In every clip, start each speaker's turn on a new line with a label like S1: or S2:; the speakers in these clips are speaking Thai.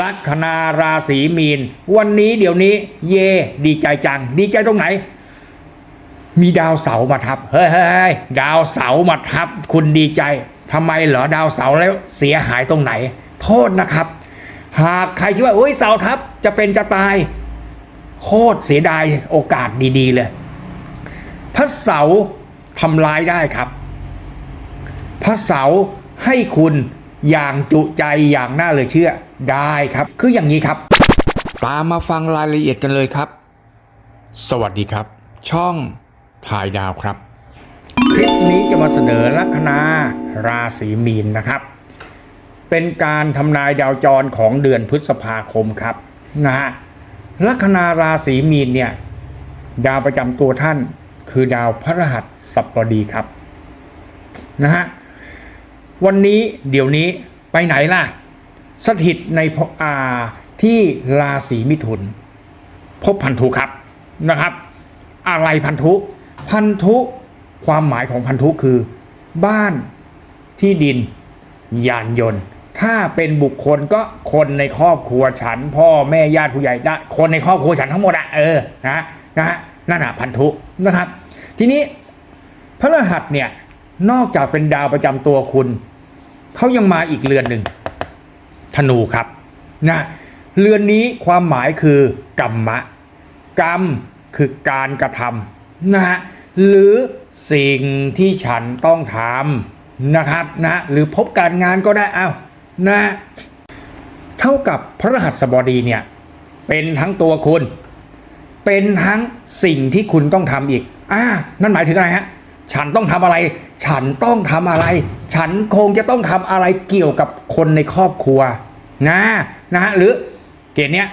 S1: ลัคนาราศีมีน วันนี้เดี๋ยวนี้ เย่ดีใจจัง ดีใจตรงไหน มีดาวเสาร์มาทับ เฮ้ยเฮ้ดาวเสาร์มาทับ คุณดีใจทำไมเหรอดาวเสาร์แล้วเสียหายตรงไหน โทษนะครับ หากใครคิดว่าโอ้ยเสาทับจะเป็นจะตาย โคตรเสียดายโอกาสดีๆเลยพระเสาร์ทำร้ายได้ครับพระเสาร์ให้คุณอย่างจุใจอย่างน่าเลยเชื่อ ได้ครับ คืออย่างนี้ครับ ตามมาฟังรายละเอียดกันเลยครับ สวัสดีครับ ช่องถ่ายดาวครับ คลิปนี้จะมาเสนอลัคนาราศีมีนนะครับ เป็นการทำนายดาวจรของเดือนพฤษภาคมครับนะฮะลัคนาราศีมีนเนี่ยดาวประจำตัวท่านคือดาวพฤหัสบดีครับนะฮะวันนี้เดี๋ยวนี้ไปไหนล่ะ สถิตในพอาที่ราศีมิถุน พบพันธุครับนะครับ อะไรพันธุ พันธุความหมายของพันธุคือ บ้านที่ดิน ยานยนต์ ถ้าเป็นบุคคลก็คนในครอบครัวฉัน พ่อแม่ญาติผู้ใหญ่ได้คนในครอบครัวฉันทั้งหมดอะเออนะนะฮะนั่นอะพันธุนะครับ ทีนี้พระรหัสเนี่ยนอกจากเป็นดาวประจำตัวคุณ เขายังมาอีกเรือนหนึ่ง ธนูครับนะเรือนนี้ความหมายคือกรรมะ กรรมคือการกระทำนะฮะหรือสิ่งที่ฉันต้องทำนะครับนะหรือพบการงานก็ได้เอานะเท่ากับพระรหัสบดีเนี่ยเป็นทั้งตัวคุณ เป็นทั้งสิ่งที่คุณต้องทำอีกอ่านั่นหมายถึงอะไรฮะฉันต้องทำอะไร ฉันต้องทำอะไร ฉันคงจะต้องทำอะไรเกี่ยวกับคนในครอบครัว นะนะฮะหรือเกณฑ์เนี้ย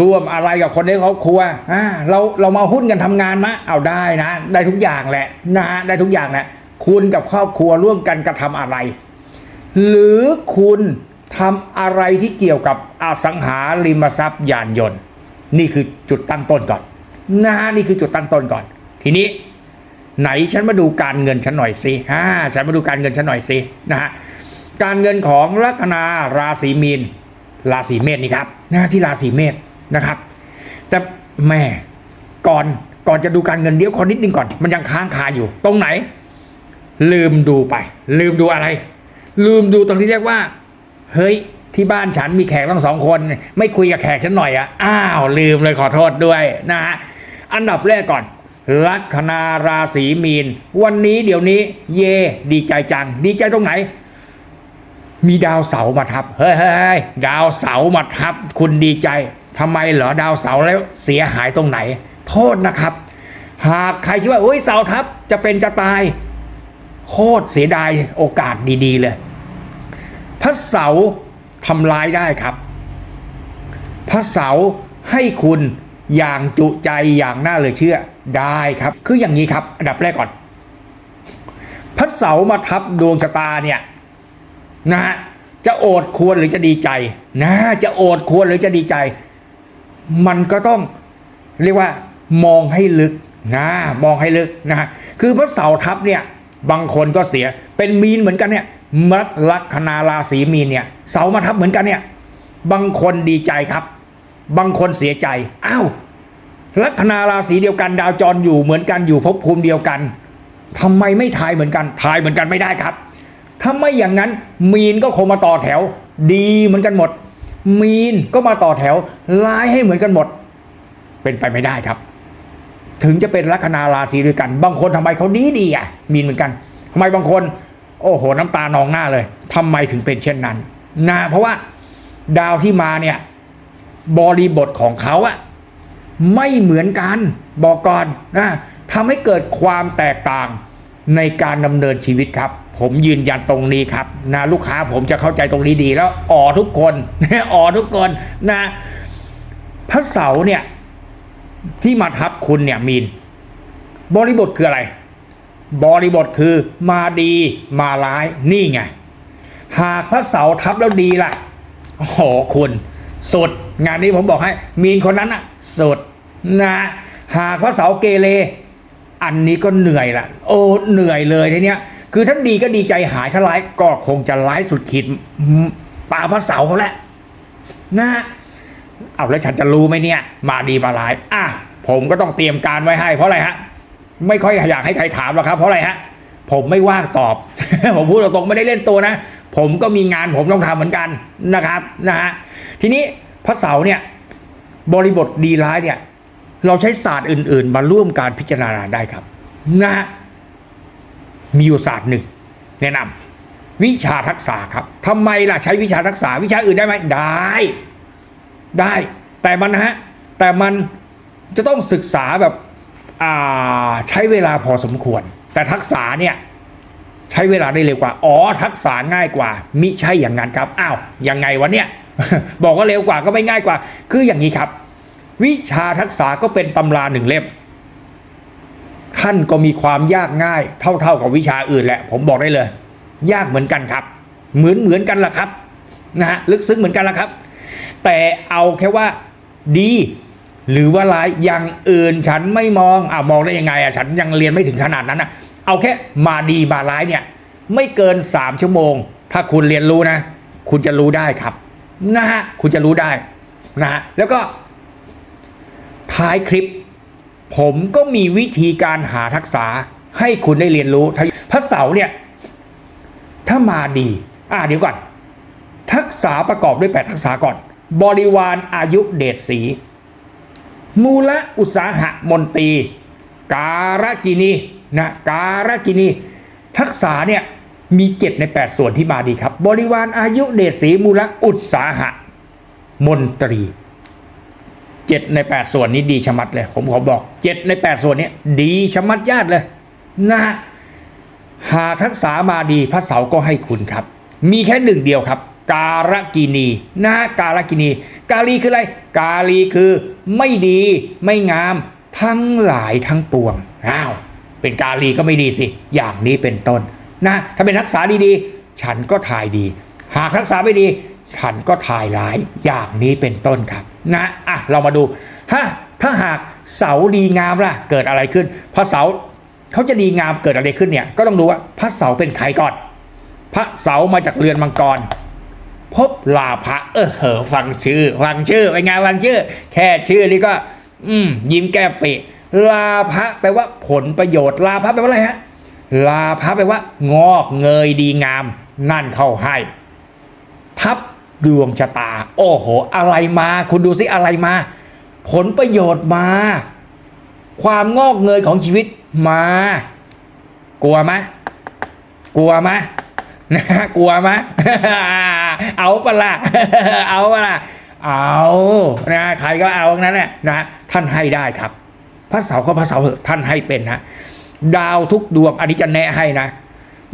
S1: ร่วมอะไรกับคนในครอบครัวอ่าเราเรามาหุ้นกันทำงานมะเอาได้นะ ได้ทุกอย่างแหละนะฮะได้ทุกอย่างแหละคุณกับครอบครัวร่วมกันกระทำอะไร หรือคุณทำอะไรที่เกี่ยวกับอสังหาริมทรัพย์ยานยนต์ นี่คือจุดตั้งต้นก่อนนะฮะนี่คือจุดตั้งต้นก่อน ทีนี้ไหนฉันมาดูการเงินฉันหน่อยสิอ่าฉันมาดูการเงินฉันหน่อยสินะฮะ การเงินของลัคนาราศีมีน ราศีเมษนี่ครับนะที่ราศีเมษนะครับ แต่แม่ก่อนก่อนจะดูการเงินเดี๋ยวขอนิดนึงก่อน มันยังค้างคาอยู่ ตรงไหน ลืมดูไป ลืมดูอะไร ลืมดูตรงที่เรียกว่า เฮ้ยที่บ้านฉันมีแขกทั้งสองคน ไม่คุยกับแขกฉันหน่อยอะอ้าวลืมเลยขอโทษด้วยนะฮะอันดับแรกก่อนลัคนาราศีมีน วันนี้เดี๋ยวนี้ เย่ดีใจจัง ดีใจตรงไหน มีดาวเสาร์มาทับเฮ้ยเฮ้ยเฮ้ยดาวเสาร์มาทับ คุณดีใจทำไมเหรอดาวเสาร์แล้วเสียหายตรงไหน โทษนะครับ หากใครคิดว่าโอ้ยเสาทับจะเป็นจะตาย โคตรเสียดายโอกาสดีๆเลยพระเสาร์ทำร้ายได้ครับ พระเสาร์ให้คุณอย่างจุใจอย่างน่าเลยเชื่อได้ครับ คืออย่างนี้ครับ อันดับแรกก่อน พระเสาร์มาทับดวงชะตาเนี่ย นะฮะจะโอดควรหรือจะดีใจนะจะโอดควรหรือจะดีใจ มันก็ต้องเรียกว่ามองให้ลึกนะมองให้ลึกนะฮะคือพระเสาร์ทับเนี่ยบางคนก็เสียเป็นมีนเหมือนกันเนี่ยมักลัคนาราศีมีนเนี่ยเสามาทับเหมือนกันเนี่ยบางคนดีใจครับ บางคนเสียใจอ้าวลัคนาราศีเดียวกัน ดาวจรอยู่เหมือนกันอยู่ภพภูมิเดียวกันทำไมไม่ทายเหมือนกันทายเหมือนกันไม่ได้ครับ ถ้าไม่อย่างนั้นมีนก็คงมาต่อแถว ดีเหมือนกันหมด มีนก็มาต่อแถวร้ายให้เหมือนกันหมด เป็นไปไม่ได้ครับ ถึงจะเป็นลัคนาราศีด้วยกัน บางคนทำไมเขาดีดีอะ มีนเหมือนกันทำไมบางคน โอ้โห น้ำตานองหน้าเลยทำไมถึงเป็นเช่นนั้นนะเพราะว่าดาวที่มาเนี่ยบริบทของเขาอะไม่เหมือนกันบอกก่อนนะทำให้เกิดความแตกต่าง ในการดำเนินชีวิตครับ ผมยืนยันตรงนี้ครับนะลูกค้าผมจะเข้าใจตรงนี้ดีแล้วอ๋อทุกคนอ๋อทุกคนนะพระเสาร์เนี่ยที่มาทับคุณเนี่ยมีน บริบทคืออะไร บริบทคือมาดีมาร้ายนี่ไง หากพระเสาร์ทับแล้วดีล่ะโอ้โหคุณสุด งานนี้ผมบอกให้ มีนคนนั้นอะสุดนะหากพระเสาร์เกเร อันนี้ก็เหนื่อยละโอ้เหนื่อยเลยทีเนี้ย คือท่านดีก็ดีใจหายถ้าร้ายก็คงจะร้ายสุดขีดตามพระเสาเขาแหละนะฮะเอาแล้วฉันจะรู้ไหมเนี่ย มาดีมาร้าย อะผมก็ต้องเตรียมการไว้ให้ เพราะอะไรฮะไม่ค่อยอยากให้ใครถามหรอกครับ เพราะอะไรฮะผมไม่ว่างตอบ ผมพูดตรงๆไม่ได้เล่นตัวนะ ผมก็มีงานผมต้องทำเหมือนกันนะครับนะฮะทีนี้พระเสาเนี่ยบริบทดีร้ายเนี่ย เราใช้ศาสตร์อื่น ๆ มาร่วมการพิจารณาได้ครับนะฮะมีอยู่ศาสตร์หนึ่งแนะนำวิชาทักษะครับทำไมล่ะใช้วิชาทักษะวิชาอื่นได้ไหมได้ ได้ แต่มันนะฮะแต่มันจะต้องศึกษาแบบอ่าใช้เวลาพอสมควร แต่ทักษะเนี่ยใช้เวลาได้เร็วกว่า อ๋อ ทักษะง่ายกว่า มิใช่อย่างนั้นครับ อ้าว ยังไงวะเนี่ย บอกว่าเร็วกว่าก็ไม่ง่ายกว่า คืออย่างนี้ครับ วิชาทักษะก็เป็นตำราหนึ่งเล่ม ท่านก็มีความยากง่าย เท่าๆกับวิชาอื่นแหละ ผมบอกได้เลย ยากเหมือนกันครับ เหมือนเหมือนกันละครับนะฮะลึกซึ้งเหมือนกันละครับ แต่เอาแค่ว่าดี หรือว่าร้ายอย่างอื่นฉันไม่มองอ่ามองได้ยังไงอะฉันยังเรียนไม่ถึงขนาดนั้นอะเอาแค่มาดีมาร้ายเนี่ยไม่เกินสามชั่วโมง ถ้าคุณเรียนรู้นะ คุณจะรู้ได้ครับนะฮะคุณจะรู้ได้นะฮะแล้วก็ ท้ายคลิป ผมก็มีวิธีการหาทักษะให้คุณได้เรียนรู้พระเสาร์เนี่ย ถ้ามาดี อ่าเดี๋ยวก่อน ทักษะประกอบด้วยแปดทักษะก่อน บริวารอายุเดชสีมูลอุตสาหะมนตรี การกินีนะการกินี ทักษะเนี่ยมีเจ็ดในแปดส่วนที่มาดีครับ บริวารอายุเดชสีมูลอุตสาหะ มนตรี เจ็ดในแปดส่วนนี้ดีชะมัดเลย ผมขอบอกเจ็ดในแปดส่วนนี้ดีชะมัดญาติเลยนะฮะหากทักษะมาดีพระเสาก็ให้คุณครับ มีแค่หนึ่งเดียวครับ การกินีนะการกินี กาลีคืออะไร กาลีคือไม่ดีไม่งามทั้งหลายทั้งปวงอ้าวเป็นกาลีก็ไม่ดีสิ อย่างนี้เป็นต้นนะถ้าเป็นทักษะดีๆ ฉันก็ถ่ายดี หากทักษะไม่ดี ฉันก็ถ่ายร้ายอย่างนี้เป็นต้นครับนะอะเรามาดูถ้าถ้าหากเสาดีงามล่ะเกิดอะไรขึ้นพระเสาเขาจะดีงามเกิดอะไรขึ้นเนี่ยก็ต้องดูว่าพระเสาเป็นใครก่อน พระเสามาจากเรือนมังกรพบลาภะเออเหอฟังชื่อฟังชื่อเป็นไงฟังชื่อ แค่ชื่อนี่ก็ อืมยิ้มแก้มปิลาภะแปลว่าผลประโยชน์ลาภะแปลว่าอะไรฮะลาภะแปลว่า งอกเงยดีงาม นั่นเข้าให้ ทับ ดวงชะตา โอ้โห อะไรมา คุณดูสิอะไรมา ผลประโยชน์มา ความงอกเงยของชีวิตมา กลัวไหมกลัวไหมนะกลัวไหมเอาปะละเอาปะละเอานะใครก็เอาทั้งนั้นแหละนะท่านให้ได้ครับพระเสาร์ก็พระเสาร์เถอะท่านให้เป็นนะดาวทุกดวงอันนี้จะแนะให้นะ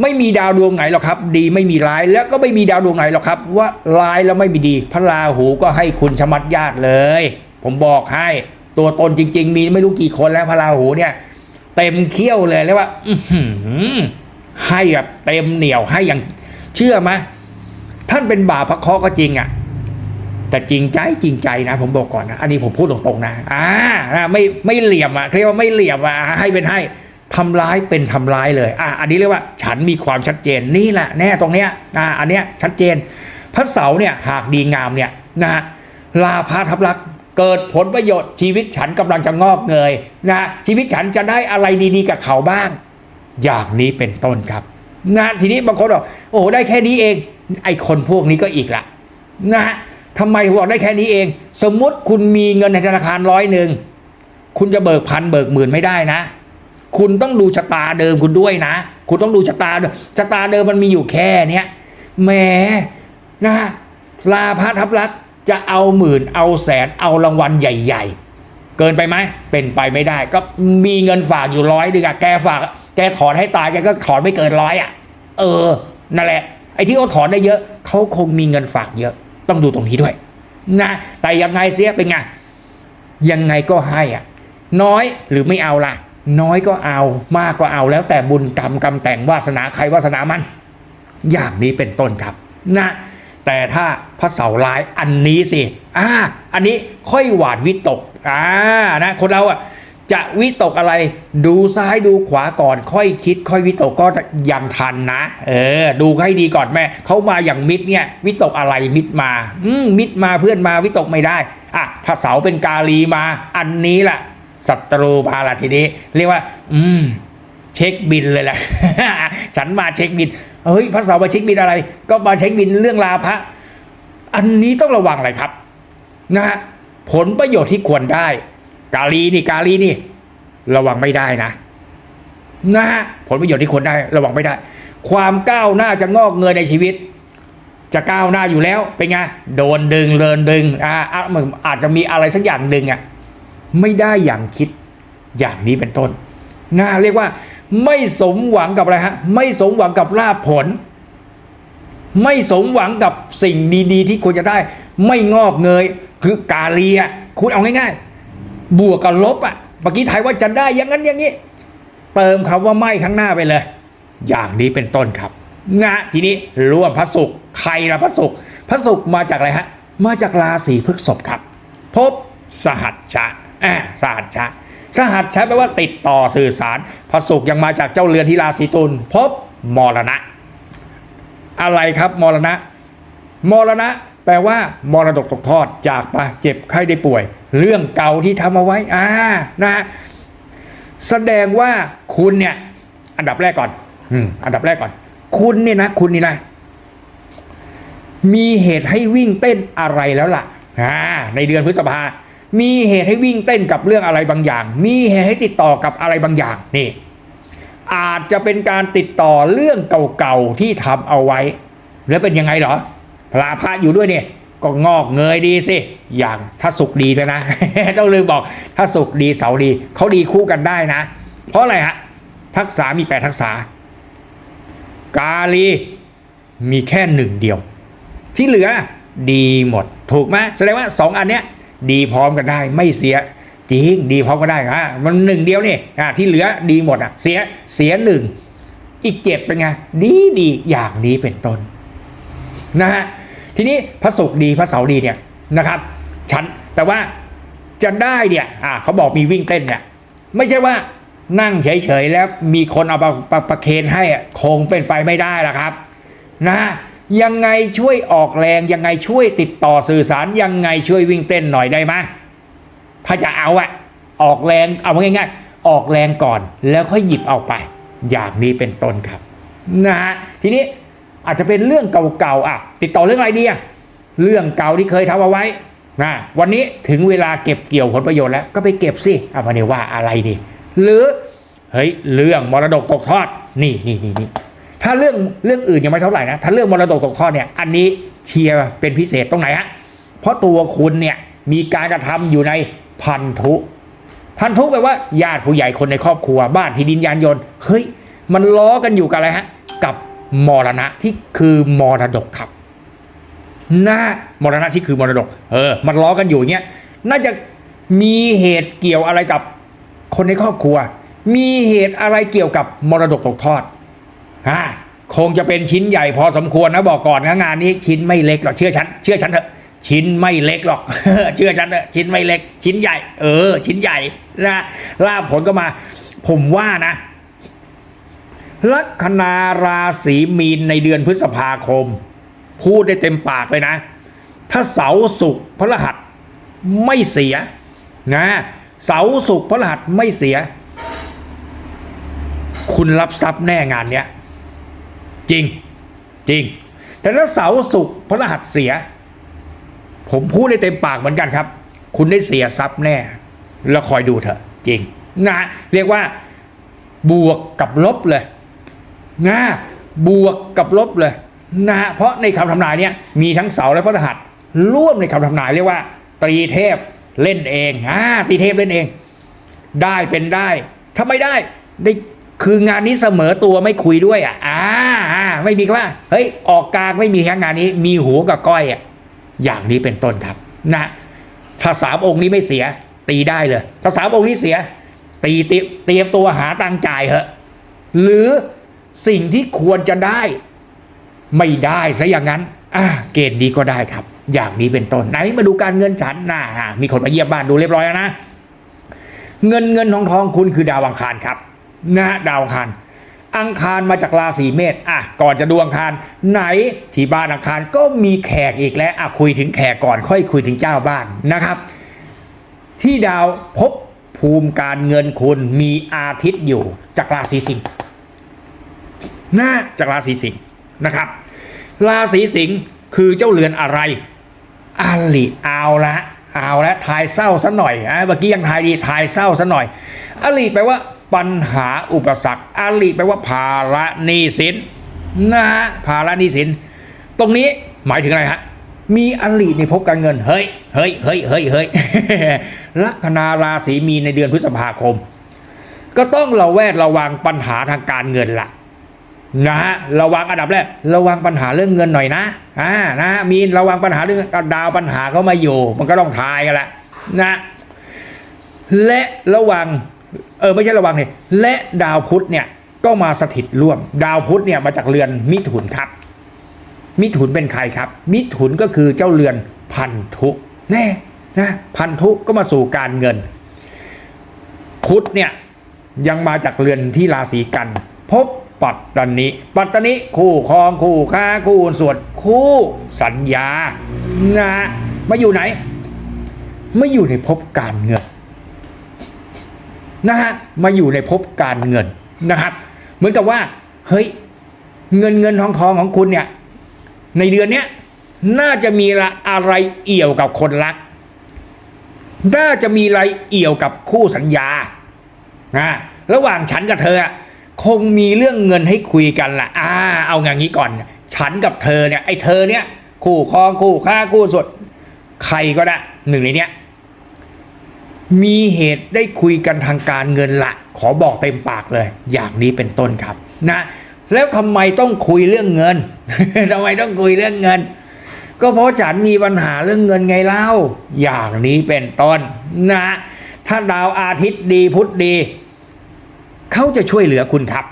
S1: ไม่มีดาวดวงไหนหรอกครับ ดีไม่มีร้ายแล้วก็ไม่มีดาวดวงไหนหรอกครับ ว่าร้ายแล้วไม่มีดี พระราหูก็ให้คุณชมัดญาติเลย ผมบอกให้ตัวตนจริง ๆ มีไม่รู้กี่คนแล้วพระราหูเนี่ย เต็มเขี้ยวเลยแล้วว่าให้แบบเต็มเหนียวให้อย่างเชื่อไหมท่านเป็นบาปพระเคาะก็จริงอะแต่จริงใจจริงใจนะ ผมบอกก่อนนะอันนี้ผมพูดตรงๆนะอ่านะไม่ไม่เหลี่ยมอะเรียกว่าไม่เหลี่ยมอะให้เป็นให้ ทำร้ายเป็นทำร้ายเลยอะอันนี้เรียกว่าฉันมีความชัดเจนนี่แหละแน่ตรงเนี้ยอ่าอันเนี้ยชัดเจน พระเสาเนี่ยหากดีงามเนี่ยนะฮะลาภาทับลักษเกิดผลประโยชน์ชีวิตฉันกำลังจะงอกเงยนะชีวิตฉันจะได้อะไรดีๆกับเขาบ้าง อย่างนี้เป็นต้นครับนะทีนี้บางคนบอกโอ้ได้แค่นี้เอง ไอคนพวกนี้ก็อีกละนะฮะทำไมบอกได้แค่นี้เอง สมมติคุณมีเงินในธนาคารร้อยหนึ่งคุณจะเบิกพันเบิกหมื่นไม่ได้นะ คุณต้องดูชะตาเดิมคุณด้วยนะ คุณต้องดูชะตาชะตาเดิมมันมีอยู่แค่เนี้ยแหมนะฮะลาพระทับลักษ์จะเอาหมื่นเอาแสนเอารางวัลใหญ่ ๆ เกินไปไหมเป็นไปไม่ได้ ก็มีเงินฝากอยู่ร้อยดึงอะแกฝาก แกถอนให้ตายแกก็ถอนไม่เกินร้อยอะเออ นั่นแหละ ไอ้ที่เขาถอนได้เยอะเขาคงมีเงินฝากเยอะ ต้องดูตรงนี้ด้วยนะแต่ยังไงเสียเป็นไงยังไงก็ให้อะ น้อยหรือไม่เอาล่ะ น้อยก็เอามากก็เอาแล้วแต่บุญกรรมกรรมแต่งวาสนาใครวาสนามัน อย่างนี้เป็นต้นครับนะแต่ถ้าพระเสาร้ายอันนี้สิอ่าอันนี้ค่อยหวาดวิตกอ่านะคนเราอะจะวิตกอะไรดูซ้ายดูขวาก่อน ค่อยคิด ค่อยวิตกก็ยังทันนะเออดูให้ดีก่อนแม่เขามาอย่างมิดเนี่ยวิตกอะไรมิดมา อืมมิดมาเพื่อนมาวิตกไม่ได้อะถ้าเสาเป็นกาลีมา อันนี้แหละ ศัตรูมาละทีนี้ เรียกว่า อืม เช็คบินเลยแหละฉันมาเช็คบินเฮ้ยพระเสาร์มาเช็คบินอะไร ก็มาเช็คบินเรื่องลาภะอันนี้ต้องระวังอะไรครับ นะฮะผลประโยชน์ที่ควรได้ กาลีนี่ กาลีนี่ ระวังไม่ได้นะนะฮะผลประโยชน์ที่ควรได้ ระวังไม่ได้ ความก้าวหน้าจะงอกเงยในชีวิต จะก้าวหน้าอยู่แล้วเป็นไงโดนดึงเลินดึงอ่าอะมันอาจจะมีอะไรสักอย่างดึงอะ ไม่ได้อย่างคิดอย่างนี้เป็นต้นนะเรียกว่า ไม่สมหวังกับอะไรฮะ ไม่สมหวังกับลาภผล ไม่สมหวังกับสิ่งดี ๆ ที่ควรจะได้ ไม่งอกเงย คือกาเลีอะคุณเอาง่ายๆ บวกกับลบอะเมื่อกี้ไทยว่าจะได้อย่างนั้นอย่างนี้ เติมคำว่าไม่ข้างหน้าไปเลย อย่างนี้เป็นต้นครับงะทีนี้ร่วมพระศุกร์ใครละพระศุกร์พระศุกร์มาจากอะไรฮะ มาจากราศีพฤษภครับ พบสหัชชะ อ่าสหัชชะสหัชชะแปลว่าติดต่อสื่อสารพระศุกร์ยังมาจากเจ้าเรือนที่ราศีตุลพบมรณะ อะไรครับมรณะ มรณะ แปลว่ามรดกตกทอดจากไปเจ็บไข้ได้ป่วย เรื่องเก่าที่ทำเอาไว้อ่านะฮะแสดงว่าคุณเนี่ย อันดับแรกก่อน อืมอันดับแรกก่อน คุณเนี่ยนะคุณนี่นะมีเหตุให้วิ่งเต้นอะไรแล้วล่ะอ่าในเดือนพฤษภา มีเหตุให้วิ่งเต้นกับเรื่องอะไรบางอย่าง มีเหตุให้ติดต่อกับอะไรบางอย่างนี่ อาจจะเป็นการติดต่อเรื่องเก่าๆที่ทำเอาไว้ แล้วเป็นยังไงเหรอพระพระอยู่ด้วยเนี่ยก็งอกเงยดีสิ อย่างถ้าสุขดีด้วยนะ ต้องลืมบอกถ้าสุขดีเสาดีเขาดีคู่กันได้นะ เพราะอะไรฮะทักษะมีแปดทักษะกาลีมีแค่หนึ่งเดียว ที่เหลือดีหมดถูกไหมแสดงว่าสองอันเนี้ย ดีพร้อมกันได้ ไม่เสียจริงดีพร้อมกันได้ฮะมันหนึ่งเดียวนี่อะที่เหลือดีหมดอะเสียเสียหนึ่งอีกเจ็ดเป็นไงดีดีอย่างนี้เป็นต้นนะฮะทีนี้พระศุกร์ดีพระเสาร์ดีเนี่ยนะครับฉันแต่ว่าจะได้เนี่ยอ่าเขาบอกมีวิ่งเต้นเนี่ยไม่ใช่ว่านั่งเฉยๆแล้วมีคนเอาประประประเคนให้อะคงเป็นไปไม่ได้ละครับ นะฮะ ยังไงช่วยออกแรง ยังไงช่วยติดต่อสื่อสาร ยังไงช่วยวิ่งเต้นหน่อยได้ไหมถ้าจะเอาอะออกแรงเอาง่ายๆ ออกแรงก่อนแล้วค่อยหยิบเอาไป อย่างนี้เป็นต้นครับนะฮะทีนี้อาจจะเป็นเรื่องเก่าๆอะ ติดต่อเรื่องอะไรดีอะเรื่องเก่าที่เคยทำเอาไว้นะวันนี้ถึงเวลาเก็บเกี่ยวผลประโยชน์แล้วก็ไปเก็บสิเอามาเนี่ยว่าอะไรดีหรือเฮ้ยเรื่องมรดกตกทอดนี่นี่นี่นี่ ถ้าเรื่องเรื่องอื่นยังไม่เท่าไหร่นะ ถ้าเรื่องมรดกตกทอดเนี่ย อันนี้เชียร์เป็นพิเศษตรงไหนฮะ เพราะตัวคุณเนี่ยมีการกระทำอยู่ในพันธุ พันธุแปลว่าญาติผู้ใหญ่คนในครอบครัว บ้านที่ดินยานยนต์ เฮ้ย มันล้อกันอยู่กับอะไรฮะ กับมรณะที่คือมรดกครับน่ามรณะที่คือมรดก เออ มันล้อกันอยู่เงี้ย น่าจะมีเหตุเกี่ยวอะไรกับคนในครอบครัว มีเหตุอะไรเกี่ยวกับมรดกตกทอด อ่าคงจะเป็นชิ้นใหญ่พอสมควรนะบอกก่อนนะงานนี้ชิ้นไม่เล็กหรอกเชื่อฉันเชื่อฉันเถอะชิ้นไม่เล็กหรอก เชื่อฉันเถอะชิ้นไม่เล็ก ชิ้นใหญ่ เออ ชิ้นใหญ่นะลาบผลก็มา ผมว่านะลัคนาราศีมีนในเดือนพฤษภาคม พูดได้เต็มปากเลยนะ ถ้าเสาสุกร์พระรหัสไม่เสียนะเสาสุกร์พระรหัสไม่เสีย คุณรับทรัพย์แน่งานเนี้ย จริง จริง แต่ถ้าเสาสุกพระรหัสเสีย ผมพูดได้เต็มปากเหมือนกันครับ คุณได้เสียทรัพย์แน่ แล้วคอยดูเถอะ จริง นะ เรียกว่า บวกกับลบเลยนะบวกกับลบเลยนะฮะเพราะในคำทำนายเนี่ยมีทั้งเสาและพฤหัสร่วมในคำทำนายเรียกว่า ตรีเทพเล่นเองอ่าตรีเทพเล่นเอง ได้เป็นได้ ถ้าไม่ได้ได้ คืองานนี้เสมอตัวไม่คุยด้วยอะอ่าไม่มีคำว่าเฮ้ยออกกลางไม่มีแค่งานนี้ มีหัวกับก้อยอะอย่างนี้เป็นต้นครับนะถ้าสามองค์นี้ไม่เสีย ตีได้เลย ถ้าสามองค์นี้เสีย ตีเตรียมเตรียมตัวหาตังจ่ายเหอะ หรือสิ่งที่ควรจะได้ ไม่ได้ซะอย่างนั้นอ่าเกณฑ์ดีก็ได้ครับ อย่างนี้เป็นต้นไหนมาดูการเงินฉันนะอ่ามีคนมาเยี่ยมบ้านดูเรียบร้อยแล้วนะเงินเงินทองทองคุณคือดาวอังคารครับ นะฮะดาวอังคารอังคารมาจากราศีเมษอะก่อนจะดูอังคารไหนที่บ้านอังคารก็มีแขกอีกแล้วอะคุยถึงแขกก่อนค่อยคุยถึงเจ้าบ้านนะครับ ที่ดาวพบภูมิการเงินคุณมีอาทิตย์อยู่จากราศีสิงห์นะจากราศีสิงห์นะครับ ราศีสิงห์คือเจ้าเรือนอะไรอาลิเอาละเอาละทายเศร้าซะหน่อยอะเมื่อกี้ยังทายดีทายเศร้าซะหน่อยอาลิแปลว่า ปัญหาอุปสรรคอาลิแปลว่าภาระหนี้สินนะฮะภาระหนี้สิน ตรงนี้หมายถึงอะไรฮะมีอลิในภพการเงิน เฮ้ยเฮ้ยเฮ้ยเฮ้ยเฮ้ยลัคนาราศีมีในเดือนพฤษภาคม ก็ต้องระแวดระวังปัญหาทางการเงินละนะฮะระวังอันดับแรกระวังปัญหาเรื่องเงินหน่อยนะอ่านะมีระวังปัญหาเรื่องดาวปัญหาเขามาอยู่ มันก็ต้องทายกันละนะ และระวัง เออไม่ใช่ระวังเนี่ยและดาวพุธเนี่ยก็มาสถิตร่วม ดาวพุธเนี่ยมาจากเรือนมิถุนครับ มิถุนเป็นใครครับ มิถุนก็คือเจ้าเรือนพันธุแน่นะพันธุก็มาสู่การเงิน พุธเนี่ยยังมาจากเรือนที่ราศีกัน พบปัตตานิปัตตานิคู่ครองคู่ค้าคู่ส่วนคู่สัญญานะมาอยู่ไหน ไม่อยู่ในภพการเงิน นะฮะมาอยู่ในภพการเงินนะครับ เหมือนกับว่าเฮ้ยเงินเงินทองทองของคุณเนี่ยในเดือนเนี้ยน่าจะมีอะไรเอี่ยวกับคนรัก น่าจะมีอะไรเอี่ยวกับคู่สัญญานะระหว่างฉันกับเธอคงมีเรื่องเงินให้คุยกันละอ่าเอาอย่างนี้ก่อน ฉันกับเธอเนี่ยไอ้เธอเนี่ยคู่ครองคู่ค้าคู่สดใครก็ได้หนึ่งในเนี้ย มีเหตุได้คุยกันทางการเงินละ ขอบอกเต็มปากเลย อย่างนี้เป็นต้นครับนะแล้วทำไมต้องคุยเรื่องเงินทำไมต้องคุยเรื่องเงิน ก็เพราะฉันมีปัญหาเรื่องเงินไงเล่า อย่างนี้เป็นต้นนะถ้าดาวอาทิตย์ดีพุธดี เขาจะช่วยเหลือคุณครับ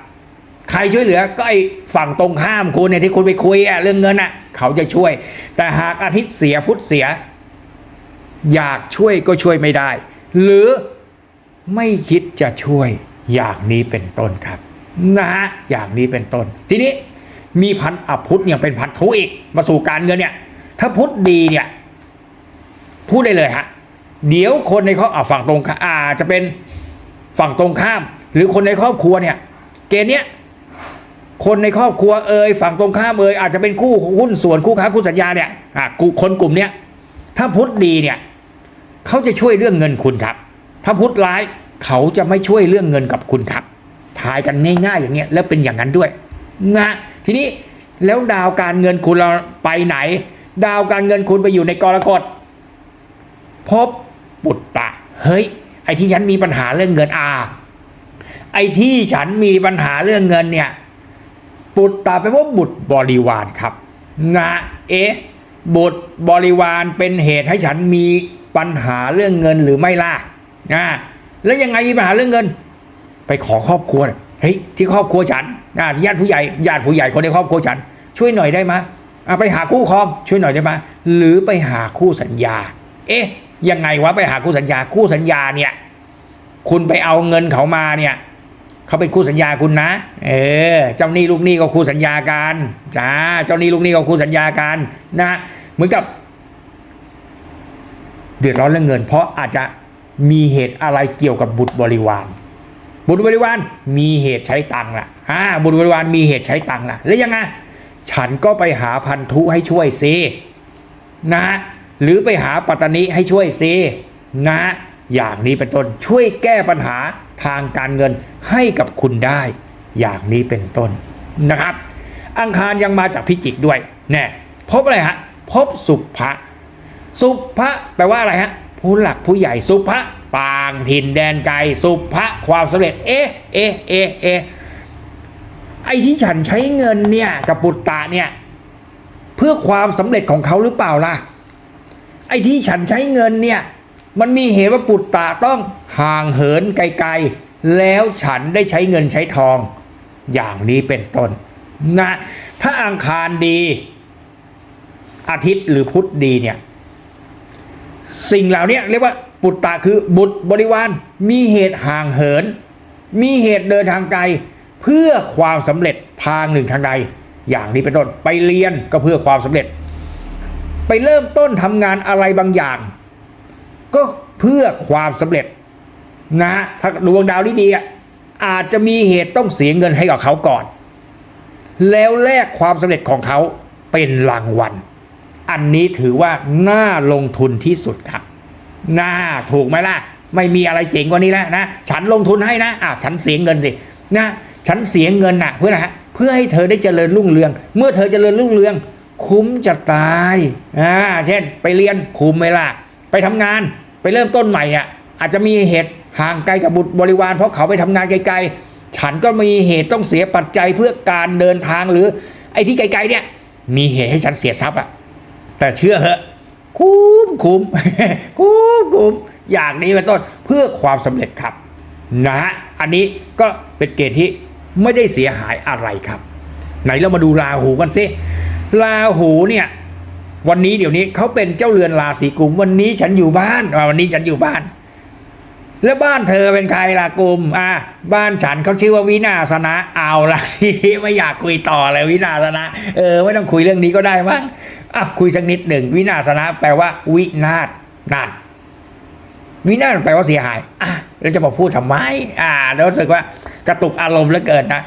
S1: ใครช่วยเหลือก็ไอฝั่งตรงข้ามคุณเนี่ยที่คุณไปคุยอะเรื่องเงินอะเขาจะช่วย แต่หากอาทิตย์เสียพุธเสีย อยากช่วยก็ช่วยไม่ได้ หรือไม่คิดจะช่วยอย่างนี้เป็นต้นครับนะฮะอย่างนี้เป็นต้น ทีนี้มีพันธุ์อพุธเนี่ยเป็นพันธุอีกมาสู่การเงินเนี่ย ถ้าพุธดีเนี่ยพูดได้เลยฮะเดี๋ยวคนในครอบฝั่งตรงข้ามอาจจะเป็นฝั่งตรงข้าม หรือคนในครอบครัวเนี่ย เกณฑ์เนี้ยคนในครอบครัวเอ่ยฝั่งตรงข้ามเอ่ยอาจจะเป็นคู่หุ้นส่วนคู่ค้าคู่สัญญาเนี่ยอะกูคนกลุ่มเนี้ยถ้าพุธดีเนี่ย เขาจะช่วยเรื่องเงินคุณครับ ถ้าพุทธร้ายเขาจะไม่ช่วยเรื่องเงินกับคุณครับทายกันง่ายๆอย่างเงี้ยแล้วเป็นอย่างนั้นด้วยนะทีนี้แล้วดาวการเงินคุณเราไปไหน ดาวการเงินคุณไปอยู่ในกรกฎพบปุตตะเฮ้ย ไอ้ที่ฉันมีปัญหาเรื่องเงินอาไอ้ที่ฉันมีปัญหาเรื่องเงินเนี่ยปุตตะแปลว่าบุตรบริวารครับนะเอ๊ะบุตรบริวารเป็นเหตุให้ฉันมี ปัญหาเรื่องเงินหรือไม่ล่ะนะแล้วยังไงมีปัญหาเรื่องเงิน ไปขอครอบครัวเฮ้ยที่ครอบครัวฉันนะที่ญาติผู้ใหญ่ญาติผู้ใหญ่คนในครอบครัวฉัน ช่วยหน่อยได้ไหมไปหาคู่ครองช่วยหน่อยได้ไหมหรือไปหาคู่สัญญา เอ๊ะยังไงวะไปหาคู่สัญญาคู่สัญญาเนี่ย คุณไปเอาเงินเขามาเนี่ยเขาเป็นคู่สัญญาคุณนะ เออ เจ้าหนี้ลูกหนี้ก็คู่สัญญากันจ้าเจ้าหนี้ลูกหนี้ก็คู่สัญญากันนะเหมือนกับ เดือดร้อนเรื่องเงิน เพราะอาจจะมีเหตุอะไรเกี่ยวกับบุตรบริวาร บุตรบริวารมีเหตุใช้ตังค์ล่ะอ่าบุตรบริวารมีเหตุใช้ตังค์ล่ะแล้วยังไงฉันก็ไปหาพันธุให้ช่วยซินะหรือไปหาปัตตานิให้ช่วยซินะอย่างนี้เป็นต้นช่วยแก้ปัญหาทางการเงินให้กับคุณได้ อย่างนี้เป็นต้นนะครับ อังคารยังมาจากพิจิกด้วยแน่พบอะไรฮะพบสุภะ สุภะแปลว่าอะไรฮะผู้หลักผู้ใหญ่สุภะปางถิ่นแดนไกลสุภะความสำเร็จเอ๊ะเอ๊ะเอ๊ะเอ๊ะไอ้ที่ฉันใช้เงินเนี่ยกับปุตตะเนี่ยเพื่อความสำเร็จของเขาหรือเปล่าล่ะ ไอ้ที่ฉันใช้เงินเนี่ยมันมีเหตุว่าปุตตะต้องห่างเหินไกลๆ แล้วฉันได้ใช้เงินใช้ทอง อย่างนี้เป็นต้นนะถ้าอังคารดี อาทิตย์หรือพุธดีเนี่ย สิ่งเหล่านี้เรียกว่าปุตตะคือบุตรบริวารมีเหตุห่างเหิน มีเหตุเดินทางไกลเพื่อความสำเร็จทางหนึ่งทางใด อย่างนี้เป็นต้นไปเรียนก็เพื่อความสำเร็จ ไปเริ่มต้นทำงานอะไรบางอย่าง ก็เพื่อความสำเร็จนะฮะถ้าดวงดาวดีอะอาจจะมีเหตุต้องเสียเงินให้กับเขาก่อน แล้วแลกความสำเร็จของเขาเป็นรางวัล อันนี้ถือว่าน่าลงทุนที่สุดครับ น่าถูกไหมล่ะ ไม่มีอะไรเจ๋งกว่านี้แล้วนะ ฉันลงทุนให้นะอะฉันเสียเงินสินะ ฉันเสียเงินน่ะเพื่ออะไรฮะเพื่อให้เธอได้เจริญรุ่งเรือง เมื่อเธอเจริญรุ่งเรือง คุ้มจะตายอ่าเช่น ไปเรียนคุ้มไหมล่ะ ไปทำงานไปเริ่มต้นใหม่อะอาจจะมีเหตุห่างไกลกับบุตรบริวาร เพราะเขาไปทำงานไกลๆ ฉันก็มีเหตุต้องเสียปัจจัยเพื่อการเดินทางหรือไอ้ที่ไกลๆเนี่ยมีเหตุให้ฉันเสียทรัพย์อะ แต่เชื่อเหอะคุ้มคุ้มคุ้มคุ้มอย่างนี้เป็นต้นเพื่อความสำเร็จครับนะฮะอันนี้ก็เป็นเกณฑ์ที่ไม่ได้เสียหายอะไรครับ ไหนเรามาดูราหูกันสิราหูเนี่ยวันนี้เดี๋ยวนี้เขาเป็นเจ้าเรือนราศีกุมวันนี้ฉันอยู่บ้านวันนี้ฉันอยู่บ้าน แล้วบ้านเธอเป็นใครล่ะกุมอ่าบ้านฉันเขาชื่อว่าวินาศนะเอาละทีนี้ไม่อยากคุยต่อเลยวินาศนะเออไม่ต้องคุยเรื่องนี้ก็ได้มั้ง อะคุยสักนิดหนึ่งวินาศนะแปลว่า วินาศนั่นวินาศแปลว่าเสียหายอะแล้วจะมาพูดทำไม อ่าแล้วรู้สึกว่ากระตุกอารมณ์เหลือเกินนะ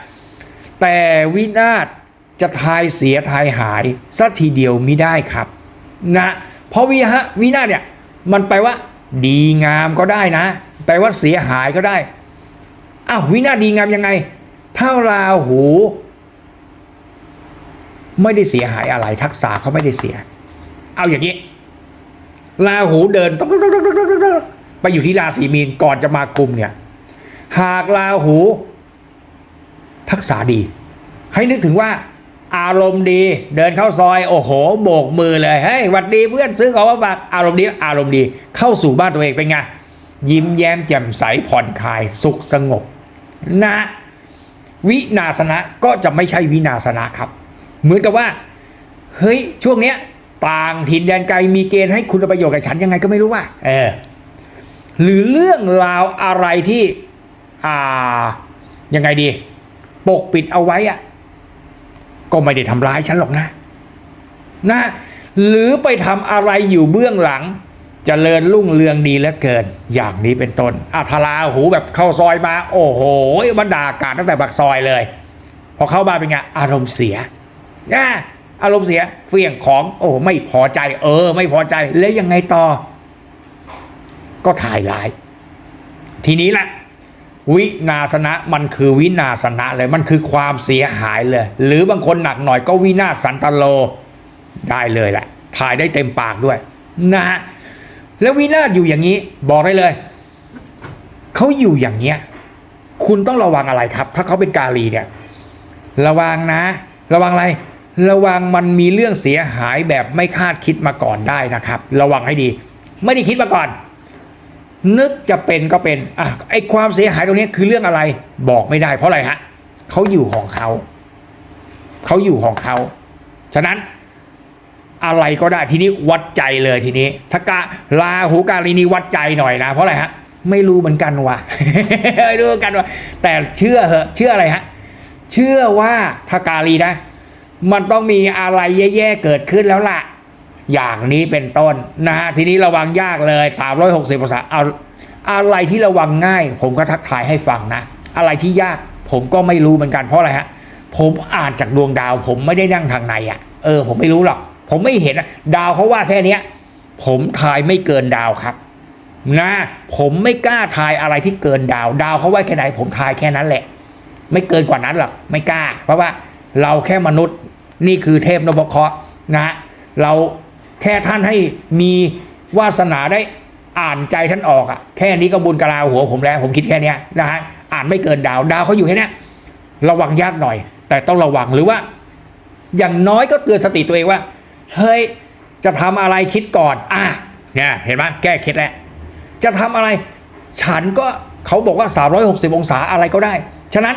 S1: แต่วินาศจะทายเสียทายหายสัทีเดียวไม่ได้ครับ นะ เพราะวิฮะวินาศเนี่ย มันแปลว่า ดีงามก็ได้นะ แปลว่าเสียหายก็ได้อ้าววินาศดีงามยังไงถ้าราหู ไม่ได้เสียหายอะไรทักษะเขาไม่ได้เสีย เอาอย่างนี้ราหูเดินต้องไปอยู่ที่ราศีมีนก่อนจะมากลุ่มเนี่ย หากราหู ทักษะดี ให้นึกถึงว่าอารมณ์ดีเดินเข้าซอย โอ้โห โบกมือเลยเฮ้ยหวัดดีเพื่อนซื้อของมาฝากอารมณ์ดีอารมณ์ดี เข้าสู่บ้านตัวเองเป็นไงยิ้มแย้มแจ่มใสผ่อนคลายสุขสงบนะวินาสนะก็จะไม่ใช่วินาสนะครับ เหมือนกับว่า เฮ้ย ช่วงเนี้ยต่างถิ่นแดนไกลมีเกณฑ์ให้คุณประโยชน์กับฉันยังไงก็ไม่รู้ว่าเออหรือเรื่องราวอะไรที่ อ่า ยังไงดี ปกปิดเอาไว้อะก็ไม่ได้ทำร้ายฉันหรอกนะ นะ หรือไปทำอะไรอยู่เบื้องหลังจเจริญรุ่งเรืองดีเหลือเกิน อย่างนี้เป็นต้นอาทาราหูแบบเข้าซอยมา โอ้โหมันด่ากาดตั้งแต่บักซอยเลย พอเข้ามาเป็นไงอารมณ์เสีย นะอารมณ์เสียเฟี่ยงของ โอ้ไม่พอใจ เออ ไม่พอใจแล้วยังไงต่อ ก็ถ่ายลาย ทีนี้แหละวินาสนะมันคือวินาสนะเลยมันคือความเสียหายเลย หรือบางคนหนักหน่อยก็วินาศสันตโลได้เลยแหละถ่ายได้เต็มปากด้วยนะฮะแล้ววินาศอยู่อย่างนี้ บอกได้เลยเขาอยู่อย่างเนี้ยคุณต้องระวังอะไรครับ ถ้าเขาเป็นกาลีเนี่ย ระวังนะ ระวังอะไร ระวังมันมีเรื่องเสียหายแบบไม่คาดคิดมาก่อนได้นะครับ ระวังให้ดี ไม่ได้คิดมาก่อน นึกจะเป็นก็เป็นอะไอความเสียหายตรงนี้คือเรื่องอะไรบอกไม่ได้เพราะอะไรฮะเขาอยู่ของเขาเขาอยู่ของเขาฉะนั้นอะไรก็ได้ทีนี้วัดใจเลยทีนี้ถ้ากาลาหูกาลีนีวัดใจหน่อยนะ เพราะอะไรฮะไม่รู้เหมือนกันว่ะไม่รู้เหมือนกันว่ะแต่เชื่อเหอะเชื่ออะไรฮะเชื่อว่าถ้ากาลีนะ มันต้องมีอะไรแย่ๆเกิดขึ้นแล้วล่ะ อย่างนี้เป็นต้นนะฮะทีนี้ระวังยากเลย 360องศาเอาอะไรที่ระวังง่าย ผมก็ทักทายให้ฟังนะ อะไรที่ยากผมก็ไม่รู้เหมือนกันเพราะอะไรฮะผมอ่านจากดวงดาว ผมไม่ได้นั่งทางในอะ่ะ เออ ผมไม่รู้หรอก ผมไม่เห็นอะดาวเขาว่าแค่เนี้ย ผมทายไม่เกินดาวครับ นะ ผมไม่กล้าทายอะไรที่เกินดาว ดาวเขาว่าแค่ไหน ผมทายแค่นั้นแหละ ไม่เกินกว่านั้นหรอกไม่กล้า เพราะว่าเราแค่มนุษย์ นี่คือเทพนพเคราะห์นะฮะเราแค่ท่านให้มีวาสนาได้อ่านใจท่านออกอะ่ะแค่นี้ก็บุญกะลาหัวผมแล้ว ผมคิดแค่นี้นะฮะอ่านไม่เกินดาวดาวเขาอยู่แค่นี้ระวังยากหน่อย แต่ต้องระวังหรือว่า อย่างน้อยก็เตือนสติตัวเองว่า เฮ้ยจะทำอะไรคิดก่อน อะเนี่ยเห็นไหมแก้เคล็ดแล้วจะทำอะไร ฉันก็เขาบอกว่า 360 องศาอะไรก็ได้ ฉะนั้น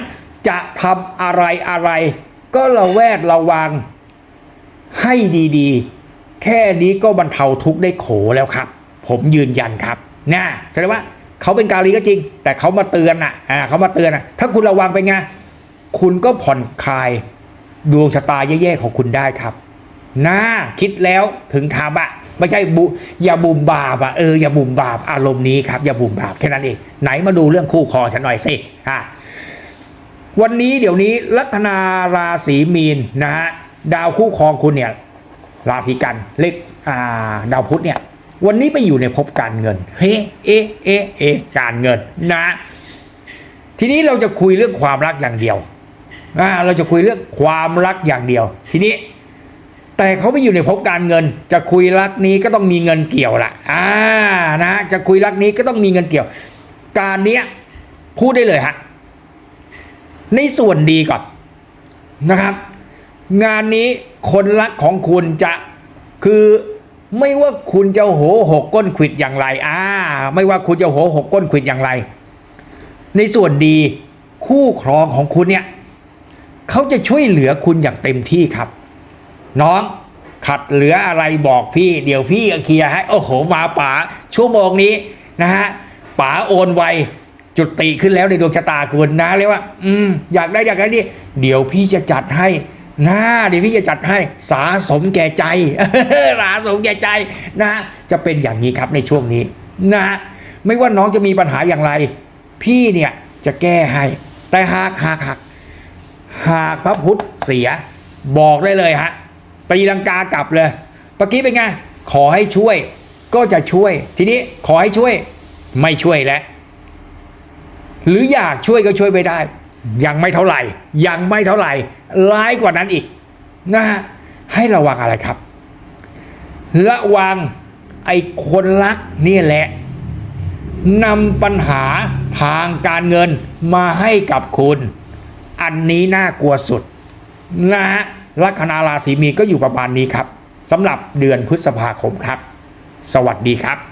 S1: จะทำอะไรอะไร ก็ระแวดระวังให้ดีๆ แค่นี้ก็บรรเทาทุกข์ได้โขแล้วครับ ผมยืนยันครับนะแสดงว่าเขาเป็นกาลีก็จริง แต่เขามาเตือนอะอ่าเขามาเตือนอะ ถ้าคุณระวังไปไงคุณก็ผ่อนคลายดวงชะตาแย่ๆของคุณได้ครับน่าคิดแล้วถึงทำอะไม่ใช่บุอย่าบุมบาปอะเอออย่าบุมบาปอารมณ์นี้ครับอย่าบุมบาปแค่นั้นเองไหนมาดูเรื่องคู่ครองฉันหน่อยสิอะ วันนี้เดี๋ยวนี้ลัคนาราศีมีนนะฮะดาวคู่ครองคุณเนี่ยราศีกันเลขอ่าดาวพุธเนี่ยวันนี้ไปอยู่ในภพการเงินเฮ้เอะเอะเอะการเงินนะ ทีนี้เราจะคุยเรื่องความรักอย่างเดียวอ่าเราจะคุยเรื่องความรักอย่างเดียว ทีนี้ แต่เขาไปอยู่ในภพการเงิน จะคุยรักนี้ก็ต้องมีเงินเกี่ยวละอ่านะจะคุยรักนี้ก็ต้องมีเงินเกี่ยว การเนี้ยพูดได้เลยฮะ ในส่วนดีก่อนนะครับ งานนี้คนรักของคุณจะคือไม่ว่าคุณจะโหหกก้นขิดอย่างไรอ่าไม่ว่าคุณจะโหหกก้นขิดอย่างไร ในส่วนดีคู่ครองของคุณเนี่ยเขาจะช่วยเหลือคุณอย่างเต็มที่ครับ น้องขัดเหลืออะไรบอกพี่ เดี๋ยวพี่เคลียร์ให้โอ้โหมาป๋าชั่วโมงนี้นะฮะป๋าโอนไว จุดติขึ้นแล้วในดวงชะตาคุณนะเรียกว่า อืม อยากได้อยากได้นี่เดี๋ยวพี่จะจัดให้นะเดี๋ยวพี่จะจัดให้สาสมแก่ใจสาสมแก่ใจนะจะเป็นอย่างนี้ครับในช่วงนี้นะไม่ว่าน้องจะมีปัญหาอย่างไร พี่เนี่ยจะแก้ให้ แต่หากหากหากหากพระพุทธเสีย บอกได้เลยฮะตีลังกากลับเลยเมื่อกี้เป็นไงขอให้ช่วย ก็จะช่วย ทีนี้ขอให้ช่วย ไม่ช่วยแล้ว หรืออยากช่วยก็ช่วยไม่ได้ ยังไม่เท่าไหร่ ยังไม่เท่าไหร่ ร้ายกว่านั้นอีกนะฮะให้ระวังอะไรครับ ระวังไอ้คนรักนี่แหละนำปัญหาทางการเงินมาให้กับคุณ อันนี้น่ากลัวสุดนะฮะลัคนาราศีมีก็อยู่ประมาณนี้ครับสำหรับเดือนพฤษภาคมครับ สวัสดีครับ